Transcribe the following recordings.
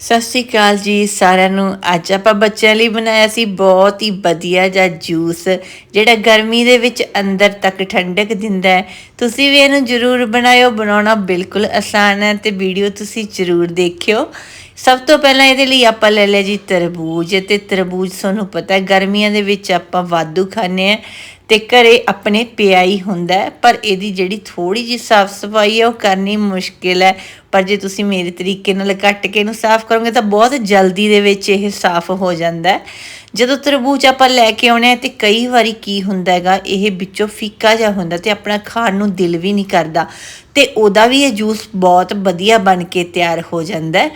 ਸਤਿ ਸ਼੍ਰੀ ਅਕਾਲ ਜੀ ਸਾਰਿਆਂ ਨੂੰ। ਅੱਜ ਆਪਾਂ ਬੱਚਿਆਂ ਲਈ ਬਣਾਇਆ ਸੀ ਬਹੁਤ ਹੀ ਵਧੀਆ ਜਿਹਾ ਜੂਸ, ਜਿਹੜਾ ਗਰਮੀ ਦੇ ਵਿੱਚ ਅੰਦਰ ਤੱਕ ਠੰਡਕ ਦਿੰਦਾ ਹੈ। ਤੁਸੀਂ ਵੀ ਇਹਨੂੰ ਜ਼ਰੂਰ ਬਣਾਇਓ, ਬਣਾਉਣਾ ਬਿਲਕੁਲ ਆਸਾਨ ਹੈ ਤੇ ਵੀਡੀਓ ਤੁਸੀਂ ਜ਼ਰੂਰ ਦੇਖਿਓ। ਸਭ ਤੋਂ ਪਹਿਲਾਂ ਇਹਦੇ ਲਈ ਆਪਾਂ ਲੈ ਲਿਆ ਜੀ ਤਰਬੂਜ ਤੇ ਤਰਬੂਜ ਤੁਹਾਨੂੰ ਪਤਾ ਹੈ, ਗਰਮੀਆਂ ਦੇ ਵਿੱਚ ਆਪਾਂ ਵਾਧੂ ਖਾਂਦੇ ਆ ਤੇ ਘਰੇ ਆਪਣੇ ਪਿਆ ਹੀ ਹੁੰਦਾ ਪਰ ਇਹਦੀ ਜਿਹੜੀ ਥੋੜੀ ਜੀ ਸਾਫ਼ ਸਫ਼ਾਈ ਹੈ, ਉਹ ਕਰਨੀ ਮੁਸ਼ਕਿਲ ਹੈ। ਪਰ ਜੇ ਤੁਸੀਂ ਮੇਰੇ ਤਰੀਕੇ ਨਾਲ ਕੱਟ ਕੇ ਇਹਨੂੰ ਸਾਫ਼ ਕਰੋਗੇ, ਤਾਂ ਬਹੁਤ ਜਲਦੀ ਦੇ ਵਿੱਚ ਇਹ ਸਾਫ਼ ਹੋ ਜਾਂਦਾ ਹੈ। ਜਦੋਂ ਤਰਬੂਜ ਆਪਾਂ ਲੈ ਕੇ ਆਉਣਾ ਆ ਤੇ ਕਈ ਵਾਰੀ ਕੀ ਹੁੰਦਾ ਹੈਗਾ, ਇਹ ਵਿੱਚੋਂ ਫੀਕਾ ਜਿਹਾ ਹੁੰਦਾ ਤੇ ਆਪਣਾ ਖਾਣ ਨੂੰ ਦਿਲ ਵੀ ਨਹੀਂ ਕਰਦਾ। ਤੇ ਉਹਦਾ ਵੀ ਇਹ ਜੂਸ ਬਹੁਤ ਵਧੀਆ ਬਣ ਕੇ ਤਿਆਰ ਹੋ ਜਾਂਦਾ ਹੈ।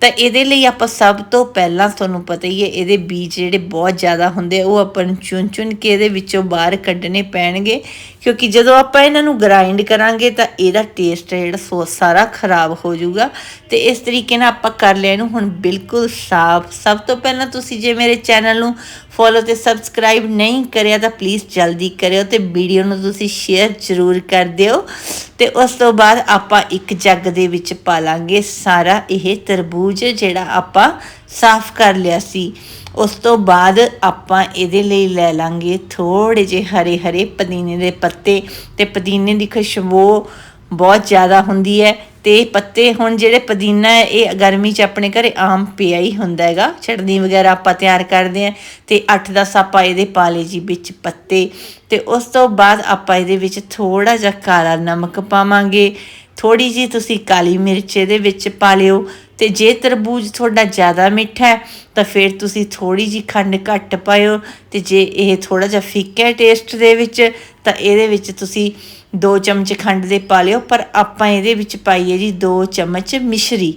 ਤਾਂ ਇਹਦੇ ਲਈ ਆਪਾਂ ਸਭ ਤੋਂ ਪਹਿਲਾਂ ਤੁਹਾਨੂੰ ਪਤਾ ਹੀ ਹੈ ਇਹਦੇ ਬੀਜ ਜਿਹੜੇ ਬਹੁਤ ਜ਼ਿਆਦਾ ਹੁੰਦੇ ਆ, ਉਹ ਆਪਾਂ ਨੂੰ ਚੁਣ ਚੁਣ ਕੇ ਇਹਦੇ ਵਿੱਚੋਂ ਬਾਹਰ ਕੱਢਣੇ ਪੈਣਗੇ। ਕਿਉਂਕਿ ਜਦੋਂ ਆਪਾਂ ਇਹਨਾਂ ਨੂੰ ਗ੍ਰਾਈਂਡ ਕਰਾਂਗੇ ਤਾਂ ਇਹਦਾ ਟੇਸਟ ਜਿਹੜਾ ਸੋ ਸਾਰਾ ਖਰਾਬ ਹੋ ਜਾਊਗਾ। ਤੇ ਇਸ ਤਰੀਕੇ ਨਾਲ ਆਪਾਂ ਕਰ ਲਿਆ ਇਹਨੂੰ ਹੁਣ ਬਿਲਕੁਲ ਸਾਫ਼। ਸਭ ਤੋਂ ਪਹਿਲਾਂ ਤੁਸੀਂ ਜੇ ਮੇਰੇ ਚੈਨਲ ਨੂੰ ਫੋਲੋ ਤੇ ਸਬਸਕ੍ਰਾਈਬ ਨਹੀਂ ਕਰਿਆ ਤਾਂ ਪਲੀਜ਼ ਜਲਦੀ ਕਰਿਓ ਤੇ ਵੀਡੀਓ ਨੂੰ ਤੁਸੀਂ ਸ਼ੇਅਰ ਜ਼ਰੂਰ ਕਰ ਦਿਓ। ਤੇ ਉਸ ਤੋਂ ਬਾਅਦ ਆਪਾਂ ਇੱਕ ਜੱਗ ਦੇ ਵਿੱਚ ਪਾ ਲਾਂਗੇ ਸਾਰਾ ਇਹ ਤਰਬੂਜ ਜਿਹੜਾ ਆਪਾਂ ਸਾਫ਼ ਕਰ ਲਿਆ ਸੀ। ਉਸ ਤੋਂ ਬਾਅਦ ਆਪਾਂ ਇਹਦੇ ਲਈ ਲੈ ਲਾਂਗੇ ਥੋੜੇ ਜਿਹੇ ਹਰੇ ਹਰੇ ਪੁਦੀਨੇ ਦੇ ਪੱਤੇ ਤੇ ਪੁਦੀਨੇ ਦੀ ਖੁਸ਼ਬੂ ਬਹੁਤ ਜ਼ਿਆਦਾ ਹੁੰਦੀ ਹੈ ਤੇ ਪੱਤੇ ਹੁਣ ਜਿਹੜੇ ਪੁਦੀਨਾ ਹੈ, ਇਹ ਗਰਮੀ 'ਚ ਆਪਣੇ ਘਰੇ ਆਮ ਪਿਆ ਹੀ ਹੁੰਦਾ ਹੈਗਾ। ਚਟਨੀ ਵਗੈਰਾ ਆਪਾਂ ਤਿਆਰ ਕਰਦੇ ਆ ਤੇ 8-10 ਆਪਾਂ ਇਹਦੇ ਪਾ ਲਏ ਜੀ ਵਿੱਚ ਪੱਤੇ ਤੇ ਉਸ ਤੋਂ ਬਾਅਦ ਆਪਾਂ ਇਹਦੇ ਵਿੱਚ ਥੋੜਾ ਜਿਹਾ ਕਾਲਾ ਨਮਕ ਪਾਵਾਂਗੇ। ਥੋੜੀ ਜੀ ਤੁਸੀਂ ਕਾਲੀ ਮਿਰਚ ਇਹਦੇ ਵਿੱਚ ਪਾ ਲਿਓ ਤੇ ਜੇ ਤਰਬੂਜ ਤੁਹਾਡਾ ਜ਼ਿਆਦਾ ਮਿੱਠਾ ਹੈ, ਤਾਂ ਫਿਰ ਤੁਸੀਂ ਥੋੜੀ ਜੀ ਖੰਡ ਘੱਟ ਪਾਇਓ ਤੇ ਜੇ ਇਹ ਥੋੜਾ ਜਿਹਾ ਫਿੱਕਾ ਟੇਸਟ ਦੇ ਵਿੱਚ, ਤਾਂ ਇਹਦੇ ਵਿੱਚ ਤੁਸੀਂ 2 ਚਮਚ ਖੰਡ ਦੇ ਪਾ ਲਿਓ, ਪਰ ਆਪਾਂ ਇਹਦੇ ਵਿੱਚ ਪਾਈਏ ਜੀ 2 ਚਮਚ ਮਿਸ਼ਰੀ।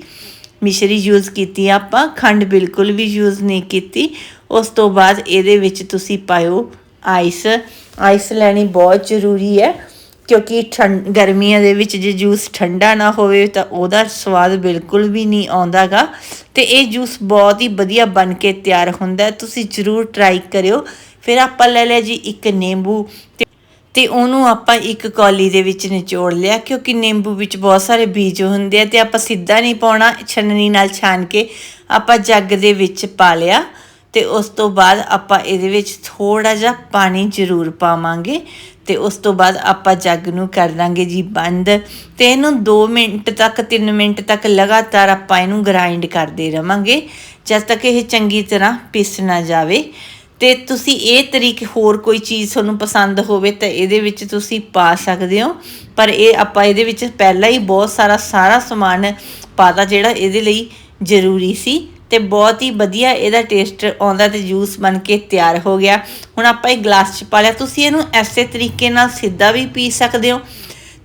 ਮਿਸ਼ਰੀ ਯੂਜ਼ ਕੀਤੀ ਆਪਾਂ, ਖੰਡ ਬਿਲਕੁਲ ਵੀ ਯੂਜ਼ ਨਹੀਂ ਕੀਤੀ। ਉਸ ਤੋਂ ਬਾਅਦ ਇਹਦੇ ਵਿੱਚ ਤੁਸੀਂ ਪਾਇਓ ਆਈਸ ਆਈਸ ਲੈਣੀ ਬਹੁਤ ਜ਼ਰੂਰੀ ਹੈ, ਕਿਉਂਕਿ ਠੰਡ, ਗਰਮੀਆਂ ਦੇ ਵਿੱਚ ਜੇ ਜੂਸ ਠੰਡਾ ਨਾ ਹੋਵੇ ਤਾਂ ਉਹਦਾ ਸਵਾਦ ਬਿਲਕੁਲ ਵੀ ਨਹੀਂ ਆਉਂਦਾਗਾ। ਤੇ ਇਹ ਜੂਸ ਬਹੁਤ ਹੀ ਵਧੀਆ ਬਣ ਕੇ ਤਿਆਰ ਹੁੰਦਾ ਤੁਸੀਂ ਜ਼ਰੂਰ ਟਰਾਈ ਕਰਿਓ। ਫਿਰ ਆਪਾਂ ਲੈ ਲਿਆ ਜੀ ਇੱਕ ਨਿੰਬੂ ਤੇ ਉਹਨੂੰ ਆਪਾਂ ਇੱਕ ਕੌਲੀ ਦੇ ਵਿੱਚ ਨਿਚੋੜ ਲਿਆ, ਕਿਉਂਕਿ ਨਿੰਬੂ ਵਿੱਚ ਬਹੁਤ ਸਾਰੇ ਬੀਜ ਹੁੰਦੇ ਆ ਤੇ ਆਪਾਂ ਸਿੱਧਾ ਨਹੀਂ ਪਾਉਣਾ, ਛਨਣੀ ਨਾਲ ਛਾਨ ਕੇ ਆਪਾਂ ਜੱਗ ਦੇ ਵਿੱਚ ਪਾ ਲਿਆ ਤੇ ਉਸ ਤੋਂ ਬਾਅਦ ਆਪਾਂ ਇਹਦੇ ਵਿੱਚ ਥੋੜਾ ਜਿਹਾ ਪਾਣੀ ਜ਼ਰੂਰ ਪਾਵਾਂਗੇ ਤੇ ਉਸ ਤੋਂ ਬਾਅਦ ਆਪਾਂ ਜੱਗ ਨੂੰ ਕਰ ਦਾਂਗੇ ਜੀ ਬੰਦ ਤੇ ਇਹਨੂੰ 2 ਮਿੰਟ ਤੱਕ 3 ਮਿੰਟ ਤੱਕ ਲਗਾਤਾਰ ਆਪਾਂ ਇਹਨੂੰ ਗ੍ਰਾਈਂਡ ਕਰਦੇ ਰਵਾਂਗੇ, ਜਦ ਤੱਕ ਇਹ ਚੰਗੀ ਤਰ੍ਹਾਂ ਪਿਸ ਨਾ ਜਾਵੇ। ਤੇ ਤੁਸੀਂ ਇਹ ਤਰੀਕ ਹੋਰ ਕੋਈ ਚੀਜ਼ ਤੁਹਾਨੂੰ ਪਸੰਦ ਹੋਵੇ ਤਾਂ ਇਹਦੇ ਵਿੱਚ ਤੁਸੀਂ ਪਾ ਸਕਦੇ ਹੋ। ਪਰ ਇਹ ਆਪਾਂ ਇਹਦੇ ਵਿੱਚ ਪਹਿਲਾਂ ਹੀ ਬਹੁਤ ਸਾਰਾ ਸਾਰਾ ਸਮਾਨ ਪਾਤਾ ਜਿਹੜਾ ਇਹਦੇ ਲਈ ਜ਼ਰੂਰੀ ਸੀ ਤੇ ਬਹੁਤ ਹੀ ਵਧੀਆ ਇਹਦਾ ਟੇਸਟ ਆਉਂਦਾ ਤੇ ਜੂਸ ਬਣ ਕੇ ਤਿਆਰ ਹੋ ਗਿਆ। ਹੁਣ ਆਪਾਂ ਇਹ ਗਲਾਸ 'ਚ ਪਾ ਲਿਆ। ਤੁਸੀਂ ਇਹਨੂੰ ਐਸੇ ਤਰੀਕੇ ਨਾਲ ਸਿੱਧਾ ਵੀ ਪੀ ਸਕਦੇ ਹੋ।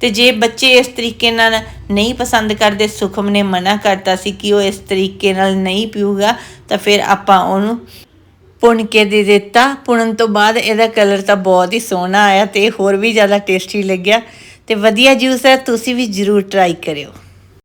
ਤੇ ਜੇ ਬੱਚੇ ਇਸ ਤਰੀਕੇ ਨਾਲ ਨਹੀਂ ਪਸੰਦ ਕਰਦੇ, ਸੁਖਮ ਨੇ ਮਨਾ ਕਰਤਾ ਸੀ ਕਿ ਉਹ ਇਸ ਤਰੀਕੇ ਨਾਲ ਨਹੀਂ ਪੀਊਗਾ, ਤਾਂ ਫਿਰ ਆਪਾਂ ਉਹਨੂੰ ਪੁਣ ਕੇ ਦੇ ਦਿੱਤਾ। ਪੁਣਨ ਤੋਂ ਬਾਅਦ ਇਹਦਾ ਕਲਰ ਤਾਂ ਬਹੁਤ ਹੀ ਸੋਹਣਾ ਆਇਆ ਤੇ ਹੋਰ ਵੀ ਜ਼ਿਆਦਾ ਟੇਸਟੀ ਲੱਗਿਆ। ਤੇ ਵਧੀਆ ਜੂਸ ਹੈ, ਤੁਸੀਂ ਵੀ ਜ਼ਰੂਰ ਟਰਾਈ ਕਰਿਓ।